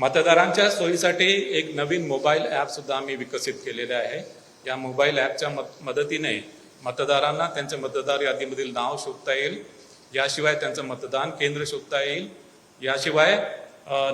मतदारांच्या सोयीसाठी एक नवीन मोबाईल ॲपसुद्धा आम्ही विकसित केलेले आहे. या मोबाईल ॲपच्या मत मदतीने मतदारांना त्यांच्या मतदार यादीमधील नाव शोधता येईल. याशिवाय त्यांचं मतदान केंद्र शोधता येईल. याशिवाय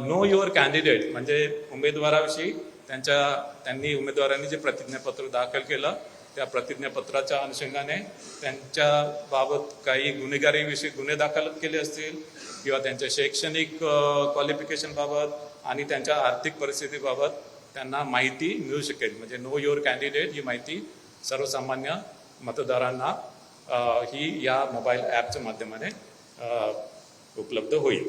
नो युअर कॅन्डिडेट म्हणजे उमेदवाराविषयी त्यांच्या त्यांनी उमेदवारांनी जे प्रतिज्ञापत्र दाखल केलं त्या प्रतिज्ञापत्राच्या अनुषंगाने त्यांच्या बाबत काही गुन्हेगारीविषयी गुन्हे दाखल केले असतील किंवा त्यांच्या शैक्षणिक क्वालिफिकेशन बाबत आणि त्यांच्या आर्थिक परिस्थितीबाबत त्यांना माहिती मिळू शकेल. म्हणजे नो युअर कॅन्डिडेट ही माहिती सर्वसामान्य मतदारांना ही या मोबाईल ॲपच्या माध्यमाने उपलब्ध होईल.